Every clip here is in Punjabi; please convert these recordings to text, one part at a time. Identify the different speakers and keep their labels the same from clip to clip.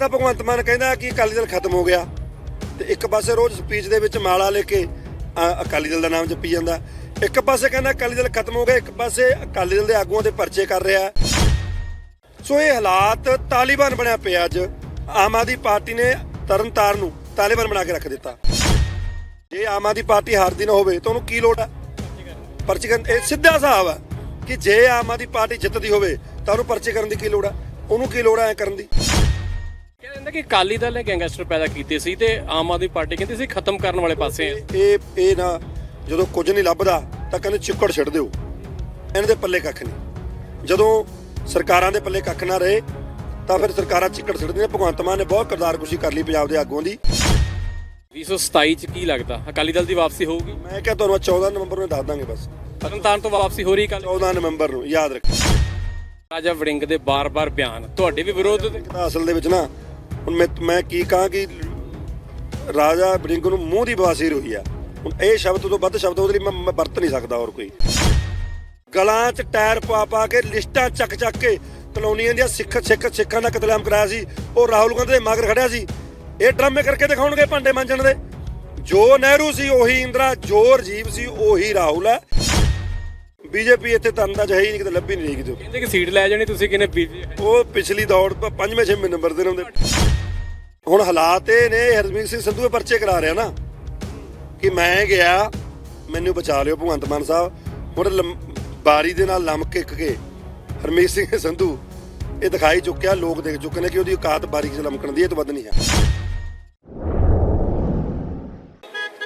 Speaker 1: ਤਾਂ ਭਗਵੰਤ ਮਾਨ ਕਹਿੰਦਾ ਕਿ ਅਕਾਲੀ ਦਲ ਖਤਮ ਹੋ ਗਿਆ। ਤੇ ਇੱਕ ਪਾਸੇ ਰੋਜ਼ ਸਪੀਚ ਦੇ ਵਿੱਚ ਮਾਲਾ ਲੈ ਕੇ ਅਕਾਲੀ ਦਲ ਦਾ ਨਾਮ ਜਪੀ ਜਾਂਦਾ। ਇੱਕ ਪਾਸੇ ਕਹਿੰਦਾ ਅਕਾਲੀ ਦਲ ਖਤਮ ਹੋ ਗਿਆ, ਇੱਕ ਪਾਸੇ ਅਕਾਲੀ ਦਲ ਦੇ ਆਗੂਆਂ ਦੇ ਪਰਚੇ ਕਰ ਰਿਹਾ। ਸੋ ਇਹ ਹਾਲਾਤ ਤਾਲਿਬਾਨ ਬਣਿਆ ਪਿਆ ਅੱਜ। ਆਮ ਆਦਮੀ ਪਾਰਟੀ ਨੇ ਤਰਨਤਾਰਨ ਨੂੰ ਤਾਲਿਬਾਨ ਬਣਾ ਕੇ ਰੱਖ ਦਿੱਤਾ। ਜੇ ਆਮ ਆਦਮੀ ਪਾਰਟੀ ਹਾਰਦੀ ਨਾ ਹੋਵੇ ਤਾਂ ਉਹਨੂੰ ਕੀ ਲੋੜ ਹੈ ਪਰਚੇ ਕਰਨ, ਇਹ ਸਿੱਧਾ ਹਿਸਾਬ ਹੈ ਕਿ ਜੇ ਆਮ ਆਦਮੀ ਪਾਰਟੀ ਜਿੱਤਦੀ ਹੋਵੇ ਤਾਂ ਉਹਨੂੰ ਪਰਚੇ ਕਰਨ ਦੀ ਕੀ ਲੋੜ ਹੈ ਉਹਨੂੰ ਕੀ ਲੋੜ ਹੈ ਐ ਕਰਨ ਦੀ?
Speaker 2: ਕਹਿੰਦੇ ਕਿ ਅਕਾਲੀ ਦਲ ਨੇ ਗੈਂਗਸਟਰ ਪੈਦਾ ਕੀਤੇ ਸੀ ਤੇ ਆਮ ਆਦਮੀ ਪਾਰਟੀ ਕਹਿੰਦੀ ਸੀ ਖਤਮ ਕਰਨ ਵਾਲੇ ਪਾਸੇ ਆ।
Speaker 1: ਇਹ ਇਹ ਨਾ ਜਦੋਂ ਕੁਝ ਨਹੀਂ ਲੱਭਦਾ ਤਾਂ ਕਹਿੰਦੇ ਚਿੱਕੜ ਛੱਡ ਦਿਓ। ਇਹਨਾਂ ਦੇ ਪੱਲੇ ਕੱਖ ਨਹੀਂ। ਜਦੋਂ ਸਰਕਾਰਾਂ ਦੇ ਪੱਲੇ ਕੱਖ ਨਾ ਰਹੇ ਤਾਂ ਫਿਰ ਸਰਕਾਰਾਂ ਚਿੱਕੜ ਛੱਡਦੀਆਂ ਭਗਵੰਤ ਮਾਨ ਨੇ ਬਹੁਤ ਕਿਰਦਾਰਕੁਸ਼ੀ ਕਰ ਲਈ ਪੰਜਾਬ ਦੇ ਆਗੂਆਂ ਦੀ।
Speaker 2: 2027 ਚ ਕੀ ਲੱਗਦਾ? ਅਕਾਲੀ ਦਲ ਦੀ ਵਾਪਸੀ ਹੋਊਗੀ?
Speaker 1: ਮੈਂ ਕਿਹਾ ਤੁਹਾਨੂੰ 14 ਨਵੰਬਰ ਨੂੰ ਦੱਸ ਦਾਂਗੇ ਬਸ।
Speaker 2: ਤਰਨਤਾਰਨ ਤੋਂ ਵਾਪਸੀ ਹੋ ਰਹੀ ਕੱਲ
Speaker 1: 14 ਨਵੰਬਰ ਨੂੰ ਯਾਦ ਰੱਖੋ।
Speaker 2: ਰਾਜਾ ਵੜਿੰਗ ਦੇ ਬਾਰ-ਬਾਰ ਬਿਆਨ। ਤੁਹਾਡੇ ਵੀ ਵਿਰੋਧ ਦੇ
Speaker 1: ਅਸਲ ਦੇ ਵਿੱਚ ਨਾ ਹੁਣ ਮੈਂ ਮੈਂ ਕੀ ਕਹਾਂ ਕਿ ਰਾਜਾ ਬ੍ਰਿੰਗ ਨੂੰ ਮੂੰਹ ਦੀ ਬਵਾਸੀਰ ਹੋਈ ਆ। ਹੁਣ ਇਹ ਸ਼ਬਦ ਤੋਂ ਵੱਧ ਸ਼ਬਦ ਉਹਦੇ ਲਈ ਮੈਂ ਮੈਂ ਵਰਤ ਨਹੀਂ ਸਕਦਾ ਹੋਰ ਕੋਈ। ਗਲਾਂ 'ਚ ਟਾਇਰ ਪਾ ਪਾ ਕੇ ਲਿਸਟਾਂ ਚੱਕ ਚੱਕ ਕੇ ਕਲੋਨੀਆਂ ਦੀਆਂ ਸਿੱਖ ਸਿੱਖ ਸਿੱਖਾਂ ਦਾ ਕਤਲੇਆਮ ਕਰਾਇਆ ਸੀ। ਉਹ ਰਾਹੁਲ ਗਾਂਧੀ ਦੇ ਮਗਰ ਖੜਿਆ ਸੀ। ਇਹ ਡਰਾਮੇ ਕਰਕੇ ਦਿਖਾਉਣਗੇ ਭਾਂਡੇ ਮਾਂਜਣ ਦੇ। ਜੋ ਨਹਿਰੂ ਸੀ ਉਹੀ ਇੰਦਰਾ ਜੋ ਰਾਜੀਵ ਸੀ ਉਹੀ ਰਾਹੁਲ ਹੈ ਬੀਜੇਪੀ ਇੱਥੇ ਤਾਂ ਅੰਦਾਜ਼ ਹੈ ਹੀ ਨਹੀਂ ਕਿਤੇ ਲੱਭੀ ਨਹੀਂ ਰਹੀ ਕਿਤੇ।
Speaker 2: ਕਹਿੰਦੇ ਕਿ ਸੀਟ ਲੈ ਜਾਣੀ ਤੁਸੀਂ ਕਹਿੰਦੇ ਬੀਜੇ?
Speaker 1: ਉਹ ਪਿਛਲੀ ਦੌੜ ਪ- ਪੰਜਵੇਂ ਛੇਵੇਂ ਨੰਬਰ ਦੇ ਨੇ ਉਹਦੇ। ਹੁਣ ਹਾਲਾਤ ਇਹ ਨੇ ਹਰਮੀਤ ਸਿੰਘ ਸੰਧੂ ਦੇ ਪਰਚੇ ਕਰਾ ਰਿਹਾ ਨਾ ਕਿ ਮੈਂ ਗਿਆ, ਮੈਨੂੰ ਬਚਾ ਲਿਓ ਭਗਵੰਤ ਮਾਨ ਸਾਹਿਬ। ਹੁਣ ਬਾਰੀ ਦੇ ਨਾਲ ਲਮਕ ਕੇ ਕੇ ਹਰਮੀਤ ਸਿੰਘ ਸੰਧੂ ਇਹ ਦਿਖਾਈ ਚੁੱਕਿਆ, ਲੋਕ ਦੇਖ ਚੁੱਕੇ ਨੇ ਕਿ ਉਹਦੀ ਔਕਾਤ ਬਾਰੀ 'ਚ ਲਮਕਣ ਦੀ ਇਹ ਤੋਂ ਵੱਧ ਨਹੀਂ ਹੈ।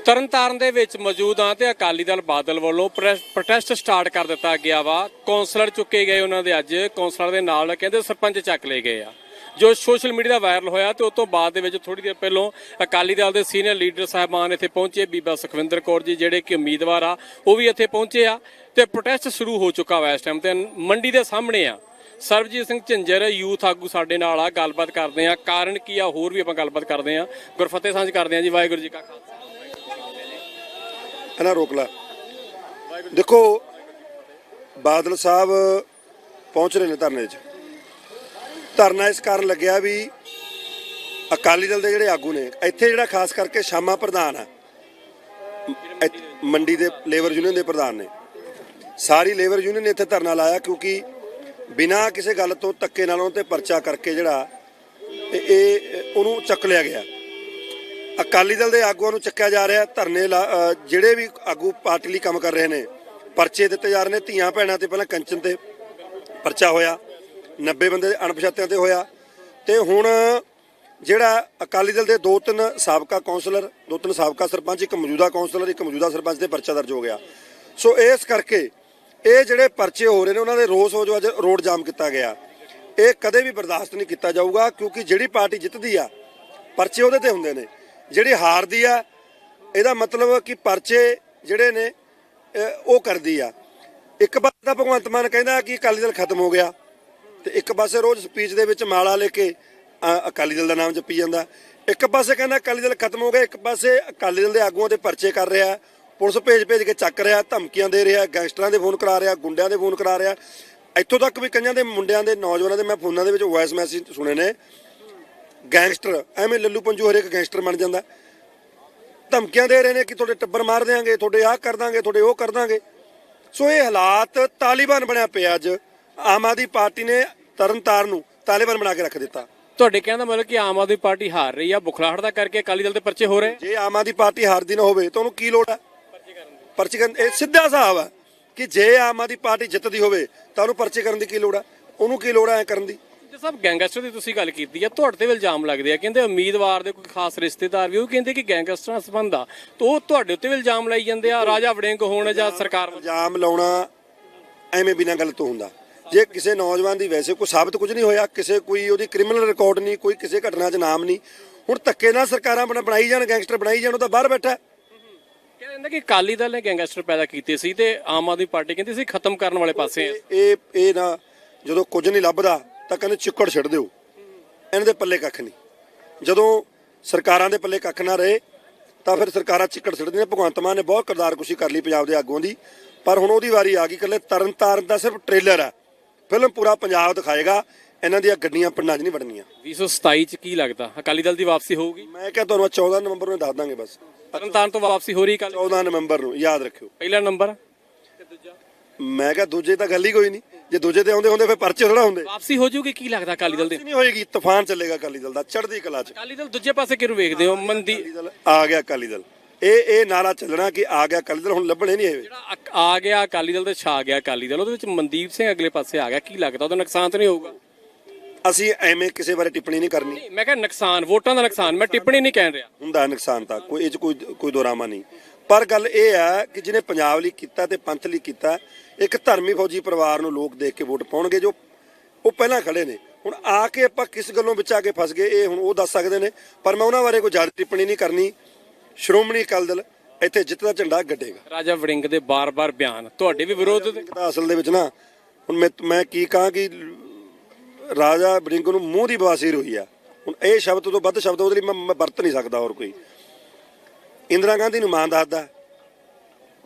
Speaker 2: ਤਰਨਤਾਰਨ ਦੇ ਵਿੱਚ ਮੌਜੂਦ ਆ ਤੇ ਅਕਾਲੀ ਦਲ ਬਾਦਲ ਵੱਲੋਂ ਪ੍ਰੈਸ- ਪ੍ਰੋਟੈਸਟ ਸਟਾਰਟ ਕਰ ਦਿੱਤਾ ਗਿਆ ਵਾ। ਕੌਂਸਲਰ ਚੁੱਕੇ ਗਏ ਉਹਨਾਂ ਦੇ ਅੱਜ। ਕੌਂਸਲਰ ਦੇ ਨਾਲ ਕਹਿੰਦੇ ਸਰਪੰਚ ਚੱਕ ਲਏ ਗਏ ਆ। ਜੋ ਸੋਸ਼ਲ ਮੀਡੀਆ ਦਾ ਵਾਇਰਲ ਹੋਇਆ ਤੇ ਉਸ ਤੋਂ ਬਾਅਦ ਦੇ ਵਿੱਚ ਥੋੜੀ ਦੇਰ ਪਹਿਲਾਂ ਅਕਾਲੀ ਦਲ ਦੇ ਸੀਨੀਅਰ ਲੀਡਰ ਸਾਹਿਬਾਨ ਇੱਥੇ ਪਹੁੰਚੇ, ਬੀਬਾ ਸੁਖਵਿੰਦਰ ਕੌਰ ਜੀ, ਜਿਹੜੇ ਕਿ ਉਮੀਦਵਾਰ ਆ, ਉਹ ਵੀ ਇੱਥੇ ਪਹੁੰਚੇ ਆ ਤੇ ਪ੍ਰੋਟੈਸਟ ਸ਼ੁਰੂ ਹੋ ਚੁੱਕਾ ਵਾ ਇਸ ਟਾਈਮ ਤੇ। ਮੰਡੀ ਦੇ ਸਾਹਮਣੇ ਆ। ਸਰਬਜੀਤ ਸਿੰਘ ਝੰਜਰ, ਯੂਥ ਆਗੂ ਸਾਡੇ ਨਾਲ ਆ, ਗੱਲਬਾਤ ਕਰਦੇ ਆ। ਕਾਰਨ ਕੀ ਆ, ਹੋਰ ਵੀ ਆਪਾਂ ਗੱਲਬਾਤ ਕਰਦੇ ਆ। ਗੁਰਫਤਿਹ ਸਾਂਝ ਕਰਦੇ ਆ ਜੀ, ਵਾਹਿਗੁਰੂ ਜੀ ਕਾ ਖਾਲਸਾ।
Speaker 1: ਇਹਨਾਂ ਰੋਕ ਲੈ। ਦੇਖੋ, ਬਾਦਲ ਸਾਹਿਬ ਪਹੁੰਚ ਰਹੇ ਨੇ ਧਰਨੇ 'ਚ। ਧਰਨਾ ਇਸ ਕਾਰਨ ਲੱਗਿਆ ਵੀ ਅਕਾਲੀ ਦਲ ਦੇ ਜਿਹੜੇ ਆਗੂ ਨੇ ਇੱਥੇ ਜਿਹੜਾ ਖਾਸ ਕਰਕੇ ਸ਼ਾਮਾ ਪ੍ਰਧਾਨ ਆ ਇੱਥੇ ਮੰਡੀ ਦੇ ਲੇਬਰ ਯੂਨੀਅਨ ਦੇ ਪ੍ਰਧਾਨ ਨੇ। ਸਾਰੀ ਲੇਬਰ ਯੂਨੀਅਨ ਨੇ ਇੱਥੇ ਧਰਨਾ ਲਾਇਆ ਕਿਉਂਕਿ ਬਿਨਾਂ ਕਿਸੇ ਗੱਲ ਤੋਂ ਧੱਕੇ ਨਾਲ ਉਹਨਾਂ ਤੇ ਪਰਚਾ ਕਰਕੇ ਜਿਹੜਾ ਇਹ ਇਹ ਉਹਨੂੰ ਚੱਕ ਲਿਆ ਗਿਆ। ਅਕਾਲੀ ਦਲ ਦੇ ਆਗੂਆਂ ਨੂੰ ਚੱਕਿਆ ਜਾ ਰਿਹਾ ਧਰਨੇ ਲਾ- ਅ, ਜਿਹੜੇ ਵੀ ਆਗੂ ਪਾਰਟੀ ਲਈ ਕੰਮ ਕਰ ਰਹੇ ਨੇ ਪਰਚੇ ਦਿੱਤੇ ਜਾ ਰਹੇ ਨੇ ਧੀਆਂ ਭੈਣਾਂ ਤੇ ਪਹਿਲਾਂ ਕੰਚਨ ਤੇ ਪਰਚਾ ਹੋਇਆ। 90 ਬੰਦੇ ਦੇ ਅਣਪਛਾਤਿਆਂ ਤੇ ਹੋਇਆ। ਤੇ ਹੁਣ ਜਿਹੜਾ ਅਕਾਲੀ ਦਲ ਦੇ ਦੋ ਤਿੰਨ ਸਾਬਕਾ ਕੌਂਸਲਰ, ਦੋ ਤਿੰਨ ਸਾਬਕਾ ਸਰਪੰਚ, ਇੱਕ ਮੌਜੂਦਾ ਕੌਂਸਲਰ, ਇੱਕ ਮੌਜੂਦਾ ਸਰਪੰਚ ਤੇ ਪਰਚਾ ਦਰਜ ਹੋ ਗਿਆ। ਸੋ ਇਸ ਕਰਕੇ ਇਹ ਜਿਹੜੇ ਪਰਚੇ ਹੋ ਰਹੇ ਨੇ, ਉਹਨਾਂ ਦੇ ਰੋਸ ਹੋ ਜੋ ਅੱਜ ਰੋਡ ਜਾਮ ਕੀਤਾ ਗਿਆ। ਇਹ ਕਦੇ ਵੀ ਬਰਦਾਸ਼ਤ ਨਹੀਂ ਕੀਤਾ ਜਾਊਗਾ, ਕਿਉਂਕਿ ਜਿਹੜੀ ਪਾਰਟੀ ਜਿੱਤਦੀ ਆ, ਪਰਚੇ ਉਹਦੇ ਤੇ ਹੁੰਦੇ ਨੇ। ਜਿਹੜੀ ਹਾਰਦੀ ਆ, ਇਹਦਾ ਮਤਲਬ ਕਿ ਪਰਚੇ ਜਿਹੜੇ ਨੇ ਉਹ ਕਰਦੀ ਆ। ਇੱਕ ਵਾਰ ਤਾਂ ਭਗਵੰਤ ਮਾਨ ਕਹਿੰਦਾ ਕਿ ਅਕਾਲੀ ਦਲ ਖਤਮ ਹੋ ਗਿਆ। ਤੇ ਇੱਕ ਪਾਸੇ ਰੋਜ਼ ਸਪੀਚ ਦੇ ਵਿੱਚ ਮਾਲਾ ਲੈ ਕੇ ਅਕਾਲੀ ਦਲ ਦਾ ਨਾਮ ਜਪੀ ਜਾਂਦਾ। ਇੱਕ ਪਾਸੇ ਕਹਿੰਦਾ ਅਕਾਲੀ ਦਲ ਖਤਮ ਹੋ ਗਿਆ, ਇੱਕ ਪਾਸੇ ਅਕਾਲੀ ਦਲ ਦੇ ਆਗੂਆਂ ਦੇ ਪਰਚੇ ਕਰ ਰਿਹਾ। ਪੁਲਿਸ ਭੇਜ ਭੇਜ ਕੇ ਚੱਕ ਰਿਹਾ, ਧਮਕੀਆਂ ਦੇ ਰਿਹਾ, ਗੈਂਗਸਟਰਾਂ ਦੇ ਫੋਨ ਕਰਾ ਰਿਹਾ, ਗੁੰਡਿਆਂ ਦੇ ਫੋਨ ਕਰਾ ਰਿਹਾ। ਇੱਥੋਂ ਤੱਕ ਵੀ ਕਈਆਂ ਦੇ ਮੁੰਡਿਆਂ ਦੇ ਨੌਜਵਾਨਾਂ ਦੇ ਮੈਂ ਫੋਨਾਂ ਦੇ ਵਿੱਚ ਵੌਇਸ ਮੈਸੇਜ ਸੁਣੇ ਨੇ। ਗੈਂਗਸਟਰ, ਐਵੇਂ ਲੱਲੂ ਪੰਜੂ ਹਰੇਕ ਗੈਂਗਸਟਰ ਬਣ ਜਾਂਦਾ। ਧਮਕੀਆਂ ਦੇ ਰਹੇ ਨੇ ਕਿ ਤੁਹਾਡੇ ਟੱਬਰ ਮਾਰ ਦੇਾਂਗੇ ਤੁਹਾਡੇ ਆਹ ਕਰ ਦਾਂਗੇ, ਤੁਹਾਡੇ ਉਹ ਕਰ ਦਾਂਗੇ। ਸੋ ਇਹ ਹਾਲਾਤ ਤਾਲਿਬਾਨ ਬਣਿਆ ਪਿਆ ਅੱਜ। ਆਮ ਆਦਮੀ ਪਾਰਟੀ ਨੇ ਤਰਨਤਾਰਨ ਨੂੰ ਤਾਲਿਬਾਨ ਬਣਾ ਕੇ ਰੱਖ ਦਿੱਤਾ।
Speaker 2: ਤੁਹਾਡੇ ਕਹਿਣ ਦਾ ਮਤਲਬ ਕਿ ਆਮ ਆਦਮੀ ਪਾਰਟੀ ਹਾਰ ਰਹੀ ਆ ਬੁਖਲਾਹਟ ਦਾ ਕਰਕੇ ਅਕਾਲੀ ਦਲ ਦੇ ਪਰਚੇ ਹੋ ਰਹੇ?
Speaker 1: ਜੇ ਆਮ ਆਦਮੀ ਪਾਰਟੀ ਹਾਰਦੀ ਨਾ ਹੋਵੇ ਤਾਂ ਉਹਨੂੰ ਕੀ ਲੋੜ ਹੈ ਪਰਚੇ ਕਰਨ ਇਹ ਸਿੱਧਾ ਹਿਸਾਬ ਹੈ ਕਿ ਜੇ ਆਮ ਆਦਮੀ ਪਾਰਟੀ ਜਿੱਤਦੀ ਹੋਵੇ ਤਾਂ ਉਹਨੂੰ ਪਰਚੇ ਕਰਨ ਦੀ ਕੀ ਲੋੜ ਹੈ ਉਹਨੂੰ ਕੀ ਲੋੜ ਹੈ ਐ ਕਰਨ ਦੀ?
Speaker 2: ਜੇ ਸਭ ਗੈਂਗਸਟਰ ਦੀ ਤੁਸੀਂ ਗੱਲ ਕੀਤੀ ਆ ਤੁਹਾਡੇ ਤੇ ਵੀ ਇਲਜ਼ਾਮ ਲੱਗਦੇ ਆ ਕਹਿੰਦੇ ਉਮੀਦਵਾਰ ਦੇ ਕੋਈ ਖਾਸ ਰਿਸ਼ਤੇਦਾਰ ਵੀ ਉਹ ਕਹਿੰਦੇ ਕਿ ਗੈਂਗਸਟਰਾਂ ਨਾਲ ਸੰਬੰਧ ਆ ਤਾਂ ਉਹ ਤੁਹਾਡੇ ਉੱਤੇ ਵੀ ਇਲਜ਼ਾਮ ਲਾਈ ਜਾਂਦੇ ਆ ਰਾਜਾ ਵੜਿੰਗ ਹੋਣ ਜਾਂ ਸਰਕਾਰ।
Speaker 1: ਇਲਜ਼ਾਮ ਲਾਉਣਾ ਐਵੇਂ ਬਿਨਾਂ ਗੱਲ ਤੋਂ ਹੁੰਦਾ। ਜੇ ਕਿਸੇ ਨੌਜਵਾਨ ਦੀ ਵੈਸੇ ਕੋਈ ਸਾਬਤ ਕੁਝ ਨਹੀਂ ਹੋਇਆ ਕਿਸੇ ਕੋਈ ਉਹਦੀ ਕ੍ਰਿਮੀਨਲ ਰਿਕਾਰਡ ਨਹੀਂ ਕੋਈ ਕਿਸੇ ਘਟਨਾ 'ਚ ਨਾਮ ਨਹੀਂ ਹੁਣ ਧੱਕੇ ਨਾਲ ਸਰਕਾਰਾਂ ਬਣਾ- ਬਣਾਈ ਜਾਣ ਗੈਂਗਸਟਰ ਬਣਾਈ ਜਾਣ ਉਹ ਤਾਂ ਬਾਹਰ ਬੈਠਾ।
Speaker 2: ਕਹਿੰਦੇ ਕਿ ਅਕਾਲੀ ਦਲ ਨੇ ਗੈਂਗਸਟਰ ਪੈਦਾ ਕੀਤੇ ਸੀ ਤੇ ਆਮ ਆਦਮੀ ਪਾਰਟੀ ਕਹਿੰਦੀ ਸੀ ਖਤਮ ਕਰਨ ਵਾਲੇ ਪਾਸੇ ਆ
Speaker 1: ਇਹ ਇਹ ਨਾ ਜਦੋਂ ਕੁਝ ਨਹੀਂ ਲੱਭਦਾ ਤਾਂ ਕਹਿੰਦੇ ਚਿੱਕੜ ਛੱਡ ਦਿਓ। ਇਹਨਾਂ ਦੇ ਪੱਲੇ ਕੱਖ ਨਹੀਂ। ਜਦੋਂ ਸਰਕਾਰਾਂ ਦੇ ਪੱਲੇ ਕੱਖ ਨਾ ਰਹੇ ਤਾਂ ਫਿਰ ਸਰਕਾਰਾਂ ਚਿੱਕੜ ਛੱਡਦੀਆਂ ਭਗਵੰਤ ਮਾਨ ਨੇ ਬਹੁਤ ਕਿਰਦਾਰਕੁਸ਼ੀ ਕਰ ਲਈ ਪੰਜਾਬ ਦੇ ਆਗੂਆਂ ਦੀ ਪਰ ਹੁਣ ਉਹਦੀ ਵਾਰੀ ਆ ਗਈ ਇਕੱਲੇ ਤਰਨ ਤਾਰਨ ਦਾ ਸਿਰਫ ਟ੍ਰੇਲਰ ਹੈ। ਫਿਲਮ ਪੂਰਾ ਪੰਜਾਬ ਦਿਖਾਏਗਾ ਇਹਨਾਂ ਦੀਆਂ ਗੱਡੀਆਂ ਪਿੰਡਾਂ 'ਚ ਨਹੀਂ ਵੜਨੀਆਂ।
Speaker 2: 2027 ਚ ਕੀ ਲੱਗਦਾ? ਅਕਾਲੀ ਦਲ ਦੀ ਵਾਪਸੀ ਹੋਊਗੀ?
Speaker 1: ਮੈਂ ਕਿਹਾ ਤੁਹਾਨੂੰ 14 ਨਵੰਬਰ ਨੂੰ ਦੱਸ ਦਾਂਗੇ ਬਸ।
Speaker 2: ਤਰਨਤਾਰਨ ਤੋਂ ਵਾਪਸੀ ਹੋ ਰਹੀ ਕੱਲ
Speaker 1: 14 ਨਵੰਬਰ ਨੂੰ ਯਾਦ ਰੱਖਿਓ।
Speaker 2: ਪਹਿਲਾ ਨੰਬਰ?
Speaker 1: ਮੈਂ ਕਿਹਾ ਦੂਜੇ ਤਾਂ ਗੱਲ ਹੀ ਕੋਈ ਨਹੀਂ। ਜੇ ਦੂਜੇ ਤੇ ਆਉਂਦੇ ਹੁੰਦੇ ਫਿਰ ਪਰਚੇ ਥੋੜਾ ਹੁੰਦੇ।
Speaker 2: ਵਾਪਸੀ ਹੋ ਜਾਊਗੀ ਕੀ ਲੱਗਦਾ ਅਕਾਲੀ ਦਲ ਦੇ?
Speaker 1: ਨਹੀਂ ਹੋਏਗੀ ਤੂਫਾਨ ਚੱਲੇਗਾ ਅਕਾਲੀ ਦਲ ਦਾ ਚੜ੍ਹਦੀ ਕਲਾ 'ਚ।
Speaker 2: ਅਕਾਲੀ ਦਲ ਦੂਜੇ ਪਾਸੇ ਕਿਹਨੂੰ ਵੇਖਦੇ ਹੋ? ਮੰਦੀ
Speaker 1: ਆ ਗਿਆ ਅਕਾਲੀ ਦਲ। ਇਹ ਇਹ ਨਾਰਾ ਚੱਲਣਾ ਕਿ ਆ ਗਿਆ ਅਕਾਲੀ ਦਲ ਹੁਣ ਲੱਭਣੇ ਨਹੀਂ ਇਹ।
Speaker 2: ਜਿਹੜਾ ਆ ਗਿਆ ਅਕਾਲੀ ਦਲ ਤੇ ਛਾ ਗਿਆ ਅਕਾਲੀ ਦਲ ਉਹਦੇ ਵਿੱਚ ਮਨਦੀਪ ਸਿੰਘ ਅਗਲੇ ਪਾਸੇ ਆ ਗਿਆ ਕੀ ਲੱਗਦਾ ਉਹਦਾ ਨੁਕਸਾਨ ਤਾਂ ਨਹੀਂ ਹੋਊਗਾ?
Speaker 1: ਅਸੀਂ ਐਵੇਂ ਕਿਸੇ ਬਾਰੇ ਟਿੱਪਣੀ ਨਹੀਂ ਕਰਨੀ।
Speaker 2: ਮੈਂ ਕਿਹਾ ਨੁਕਸਾਨ ਵੋਟਾਂ ਦਾ ਨੁਕਸਾਨ ਮੈਂ ਟਿੱਪਣੀ ਨਹੀਂ ਕਹਿ ਰਿਹਾ।
Speaker 1: ਹੁੰਦਾ ਨੁਕਸਾਨ ਤਾਂ ਕੋਈ ਇਹ 'ਚ ਕੋਈ ਕੋਈ ਦੋਰਾਮਾ ਨਹੀਂ। ਪਰ ਗੱਲ ਇਹ ਹੈ ਕਿ ਜਿਹਨੇ ਪੰਜਾਬ ਲਈ ਕੀਤਾ ਤੇ ਪੰਥ ਲਈ ਕੀਤਾ ਇੱਕ ਧਰਮੀ ਫੌਜੀ ਪਰਿਵਾਰ ਨੂੰ ਲੋਕ ਦੇਖ ਕੇ ਵੋਟ ਪਾਉਣਗੇ ਜੋ ਉਹ ਪਹਿਲਾਂ ਖੜੇ ਨੇ। ਹੁਣ ਆ ਕੇ ਆਪਾਂ ਕਿਸ ਗੱਲੋਂ ਵਿੱਚ ਆ ਕੇ ਫਸ ਗਏ ਇਹ ਹੁਣ ਉਹ ਦੱਸ ਸਕਦੇ ਨੇ ਪਰ ਮੈਂ ਉਹਨਾਂ ਬਾਰੇ ਕੋਈ ਜ਼ਿਆਦਾ ਟਿੱਪਣੀ ਨਹੀਂ ਕਰਨੀ। ਸ਼੍ਰੋਮਣੀ ਅਕਾਲੀ ਦਲ ਇੱਥੇ ਜਿੱਤ ਦਾ ਝੰਡਾ ਗੱਡੇਗਾ।
Speaker 2: ਰਾਜਾ ਵੜਿੰਗ ਦੇ ਬਾਰ-ਬਾਰ ਬਿਆਨ ਤੁਹਾਡੇ ਵੀ ਵਿਰੋਧ ਦੇ?
Speaker 1: ਤਾਂ ਅਸਲ ਦੇ ਵਿੱਚ ਨਾ ਹੁਣ ਮੈਂ ਮੈਂ ਕੀ ਕਹਾਂ ਕਿ ਰਾਜਾ ਬਰਿੰਗ ਨੂੰ ਮੂੰਹ ਦੀ ਬਵਾਸੀਰ ਹੋਈ ਆ। ਹੁਣ ਇਹ ਸ਼ਬਦ ਤੋਂ ਵੱਧ ਸ਼ਬਦ ਉਹਦੇ ਲਈ ਮੈਂ ਵਰਤ ਨਹੀਂ ਸਕਦਾ ਹੋਰ ਕੋਈ। ਇੰਦਰਾ ਗਾਂਧੀ ਨੂੰ ਮਾਂ ਦੱਸਦਾ।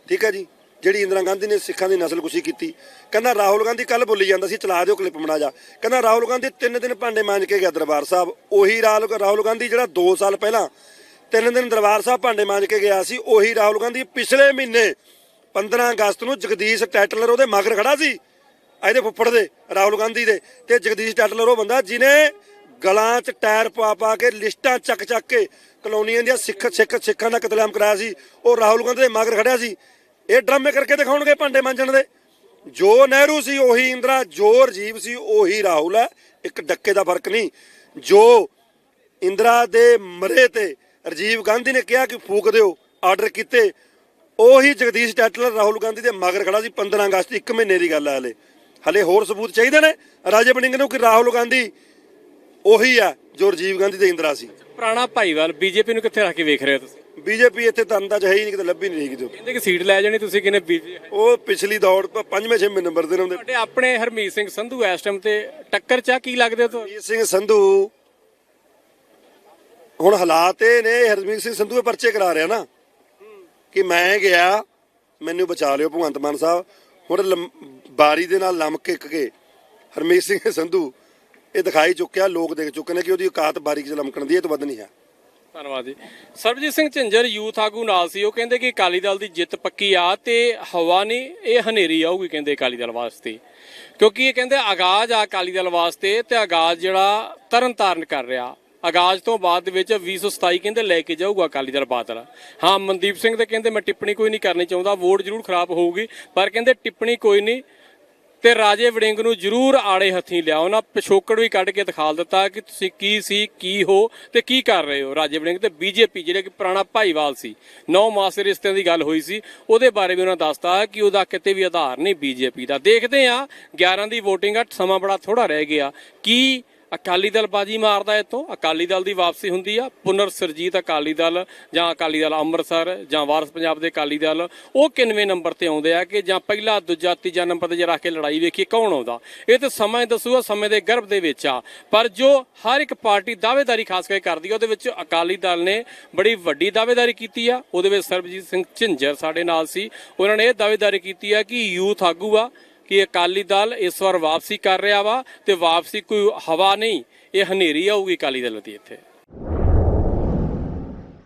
Speaker 1: ਠੀਕ ਹੈ ਜੀ? ਜਿਹੜੀ ਇੰਦਰਾ ਗਾਂਧੀ ਨੇ ਸਿੱਖਾਂ ਦੀ ਨਸਲਕੁਸ਼ੀ ਕੀਤੀ ਕਹਿੰਦਾ ਰਾਹੁਲ ਗਾਂਧੀ ਕੱਲ ਬੋਲੀ ਜਾਂਦਾ ਸੀ ਚਲਾ ਦਿਓ ਕਲਿੱਪ ਬਣਾ ਜਾ। ਕਹਿੰਦਾ ਰਾਹੁਲ ਗਾਂਧੀ ਤਿੰਨ ਦਿਨ ਭਾਂਡੇ ਮਾਂਜ ਕੇ ਗਿਆ ਦਰਬਾਰ ਸਾਹਿਬ। ਉਹੀ ਰਾਹੁਲ ਰਾਹੁਲ ਗਾਂਧੀ ਜਿਹੜਾ 2 ਸਾਲ ਪਹਿਲਾਂ ਤਿੰਨ ਦਿਨ ਦਰਬਾਰ ਸਾਹਿਬ ਭਾਂਡੇ ਮਾਂਜ ਕੇ ਗਿਆ ਸੀ, ਉਹੀ ਰਾਹੁਲ ਗਾਂਧੀ ਪਿਛਲੇ ਮਹੀਨੇ 15 ਅਗਸਤ ਨੂੰ ਜਗਦੀਸ਼ ਟੈਟਲਰ ਉਹਦੇ ਮਗਰ ਖੜਾ ਸੀ, ਇਹਦੇ ਫੁੱਫੜ ਦੇ, ਰਾਹੁਲ ਗਾਂਧੀ ਦੇ, ਤੇ ਜਗਦੀਸ਼ ਟੈਟਲਰ ਉਹ ਬੰਦਾ ਜਿਨੇ ਗਲਾਂ 'ਚ ਟਾਇਰ ਪਾ ਪਾ ਕੇ ਲਿਸਟਾਂ ਚੱਕ ਚੱਕ ਕੇ ਕਲੋਨੀਆਂ ਦੀਆਂ ਸਿੱਖ ਸਿੱਖ ਸਿੱਖਾਂ ਦਾ ਕਤਲੇਆਮ ਕਰਾਇਆ ਸੀ, ਉਹ ਰਾਹੁਲ ਗਾਂਧੀ ਦੇ ਮਗਰ ਖੜਿਆ ਸੀ। ਇਹ ਡਰਾਮੇ ਕਰਕੇ ਦਿਖਾਉਣਗੇ ਭਾਂਡੇ ਮਾਂਜਣ ਦੇ। ਜੋ ਨਹਿਰੂ ਸੀ, ਉਹੀ ਇੰਦਰਾ, ਜੋ ਰਜੀਵ ਸੀ, ਉਹੀ ਰਾਹੁਲ ਹੈ। ਇੱਕ ਡੱਕੇ ਦਾ ਫ਼ਰਕ ਨਹੀਂ। ਜੋ ਇੰਦਰਾ ਦੇ ਮਰੇ ਤੇ ਰਾਜੀਵ ਗਾਂਧੀ ਨੇ ਕਿਹਾ ਕਿ ਫੂਕ ਦਿਓ ਆਰਡਰ ਕੀਤੇ। ਉਹੀ ਜਗਦੀਸ਼ ਟੈਟਲਰ ਰਾਹੁਲ ਗਾਂਧੀ ਦੇ ਮਗਰ ਖੜਾ ਸੀ 15 ਅਗਸਤ ਇੱਕ ਮਹੀਨੇ ਦੀ ਗੱਲ ਹੈ ਹਲੇ। ਹਲੇ ਹੋਰ ਸਬੂਤ ਚਾਹੀਦੇ ਨੇ? ਰਾਜੇ ਬੜਿੰਗ ਨੂੰ ਕਿ ਰਾਹੁਲ ਗਾਂਧੀ ਉਹੀ ਆ ਜੋ ਰਾਜੀਵ ਗਾਂਧੀ ਤੇ ਇੰਦਰਾ ਸੀ।
Speaker 2: ਪੁਰਾਣਾ ਭਾਈਵਾਲ ਬੀਜੇਪੀ ਨੂੰ ਕਿੱਥੇ ਰੱਖ ਕੇ ਵੇਖ ਰਹੇ ਹੋ ਤੁਸੀਂ?
Speaker 1: ਬੀਜੇਪੀ ਇੱਥੇ ਤਾਂ ਹੈ ਹੀ ਨਹੀਂ ਕਿਤੇ ਲੱਭੀ ਨਹੀਂ ਰਹੀ ਕਿਤੇ।
Speaker 2: ਕਹਿੰਦੇ ਕਿ ਸੀਟ ਲੈ ਜਾਣੀ ਤੁਸੀਂ ਕਿਨੇ ਬੀਜੇ
Speaker 1: ਉਹ ਪਿਛਲੀ ਦੌੜ ਪੰਜਵੇਂ ਛੇਵੇਂ ਨੰਬਰ ਦੇ ਹੁੰਦੇ
Speaker 2: ਤੁਹਾਡੇ ਆਪਣੇ ਹਰਮੀਤ ਸਿੰਘ ਸੰਧੂ ਇਸ ਟਾਈਮ ਤੇ ਟੱਕਰ ਚਾ ਕੀ ਲੱਗਦੇ ਹੋ
Speaker 1: ਹਰਮੀਤ ਸਿੰਘ ਸੰਧੂ ਹੁਣ ਹਾਲਾਤ ਇਹ ਨੇ ਹਰਮੀਤ ਸਿੰਘ ਸੰਧੂ ਦੇ ਪਰਚੇ ਕਰਾ ਰਿਹਾ ਨਾ। ਕਿ ਮੈਂ ਗਿਆ, ਮੈਨੂੰ ਬਚਾ ਲਿਓ ਭਗਵੰਤ ਮਾਨ ਸਾਹਿਬ। ਹੁਣ ਬਾਰੀ ਦੇ ਨਾਲ ਲਮਕ ਕੇ ਕੇ, ਹਰਮੀਤ ਸਿੰਘ ਸੰਧੂ ਇਹ ਦਿਖਾਈ ਚੁੱਕਿਆ, ਲੋਕ ਦੇਖ ਚੁੱਕੇ ਨੇ ਕਿ ਉਹਦੀ ਔਕਾਤ ਬਾਰੀ 'ਚ ਲਮਕਣ ਦੀ ਇਹ ਤੋਂ ਵੱਧ ਨਹੀਂ ਹੈ।
Speaker 2: ਧੰਨਵਾਦ ਜੀ। ਸਰਬਜੀਤ ਸਿੰਘ ਝੰਜਰ, ਯੂਥ ਆਗੂ ਨਾਲ ਸੀ। ਉਹ ਕਹਿੰਦੇ ਕਿ ਅਕਾਲੀ ਦਲ ਦੀ ਜਿੱਤ ਪੱਕੀ ਆ ਤੇ ਹਵਾ ਨਹੀਂ ਇਹ ਹਨੇਰੀ ਆਊਗੀ ਕਹਿੰਦੇ ਅਕਾਲੀ ਦਲ ਵਾਸਤੇ। ਕਿਉਂਕਿ ਇਹ ਕਹਿੰਦੇ ਆਗਾਜ਼ ਆ ਅਕਾਲੀ ਦਲ ਵਾਸਤੇ ਤੇ ਆਗਾਜ਼ ਜਿਹੜਾ ਤਰਨ ਤਾਰਨ ਕਰ ਰਿਹਾ। ਆਗਾਜ਼ ਤੋਂ ਬਾਅਦ ਦੇ ਵਿੱਚ 2027 ਕਹਿੰਦੇ ਲੈ ਕੇ ਜਾਊਗਾ ਅਕਾਲੀ ਦਲ ਬਾਦਲ। ਹਾਂ, ਮਨਦੀਪ ਸਿੰਘ ਤੇ ਕਹਿੰਦੇ ਮੈਂ ਟਿੱਪਣੀ ਕੋਈ ਨਹੀਂ ਕਰਨੀ ਚਾਹੁੰਦਾ, ਵੋਟ ਜ਼ਰੂਰ ਖਰਾਬ ਹੋਊਗੀ, ਪਰ ਕਹਿੰਦੇ ਟਿੱਪਣੀ ਕੋਈ ਨਹੀਂ ਤੇ ਰਾਜੇ ਵੜਿੰਗ ਨੂੰ ਜ਼ਰੂਰ ਆੜੇ ਹੱਥੀਂ ਲਿਆਓ। ਨਾ ਪਿਛੋਕੜ ਵੀ ਕੱਢ ਕੇ ਦਿਖਾ ਦਿੱਤਾ ਕਿ ਤੁਸੀਂ ਕੀ ਸੀ, ਕੀ ਹੋ ਤੇ ਕੀ ਕਰ ਰਹੇ ਹੋ। ਰਾਜੇ ਵੜਿੰਗ ਤੇ ਬੀਜੇਪੀ ਜਿਹੜੇ ਕਿ ਪੁਰਾਣਾ ਭਾਈਵਾਲ ਸੀ, ਨੌ ਮਾਸੇ ਰਿਸ਼ਤਿਆਂ ਦੀ ਗੱਲ ਹੋਈ ਸੀ, ਉਹਦੇ ਬਾਰੇ ਵੀ ਉਹਨਾਂ ਦੱਸਤਾ ਕਿ ਉਹਦਾ ਕਿਤੇ ਵੀ ਆਧਾਰ ਨਹੀਂ ਬੀਜੇਪੀ ਦਾ। ਦੇਖਦੇ ਆ 11 ਦੀ VOTING ਆ, ਸਮਾਂ ਬੜਾ ਥੋੜਾ ਰਹਿ ਗਿਆ। ਕੀ ਅਕਾਲੀ ਦਲ ਬਾਜੀ ਮਾਰਦਾ ਇੱਥੋਂ, ਅਕਾਲੀ ਦਲ ਦੀ ਵਾਪਸੀ ਹੁੰਦੀ ਆ। ਪੁਨਰ ਸਰਜੀਤ ਅਕਾਲੀ ਦਲ ਜਾਂ ਅਕਾਲੀ ਦਲ ਅੰਮ੍ਰਿਤਸਰ ਜਾਂ ਵਾਰਸ ਪੰਜਾਬ ਦੇ ਅਕਾਲੀ ਦਲ, ਉਹ ਕਿੰਨਵੇਂ ਨੰਬਰ ਤੇ ਆਉਂਦੇ ਆ ਕਿ ਜਾਂ ਪਹਿਲਾ, ਦੂਜਾ, ਤੀਜਾ ਨੰਬਰ ਤੇ ਜੇ ਰੱਖ ਕੇ ਲੜਾਈ ਵੇਖੀਏ ਕੌਣ ਆਉਂਦਾ? ਇਹ ਤਾਂ ਸਮਾਂ ਦੱਸੂਗਾ, ਸਮੇਂ ਦੇ ਗਰਭ ਦੇ ਵਿੱਚ ਆ। ਪਰ ਜੋ ਹਰ ਇੱਕ ਪਾਰਟੀ ਦਾਅਵੇਦਾਰੀ ਖਾਸ ਕਰਕੇ ਕਰਦੀ ਆ, ਉਹਦੇ ਵਿੱਚ ਅਕਾਲੀ ਦਲ ਨੇ ਬੜੀ ਵੱਡੀ ਦਾਅਵੇਦਾਰੀ ਕੀਤੀ ਆ। ਉਹਦੇ ਵਿੱਚ ਸਰਬਜੀਤ ਸਿੰਘ ਝਿੰਜਰ ਸਾਡੇ ਨਾਲ ਸੀ। ਉਹਨਾਂ ਨੇ ਇਹ ਦਾਅਵੇਦਾਰੀ ਕੀਤੀ ਆ ਕਿ ਯੂਥ ਆਗੂ ਆ ਕਿ ਅਕਾਲੀ ਦਲ ਇਸ ਵਾਰ ਵਾਪਸੀ ਕਰ ਰਿਹਾ ਵਾ ਤੇ ਵਾਪਸੀ ਕੋਈ ਹਵਾ ਨਹੀਂ, ਇਹ ਹਨੇਰੀ ਆਊਗੀ ਅਕਾਲੀ ਦਲ ਦੀ ਇੱਥੇ।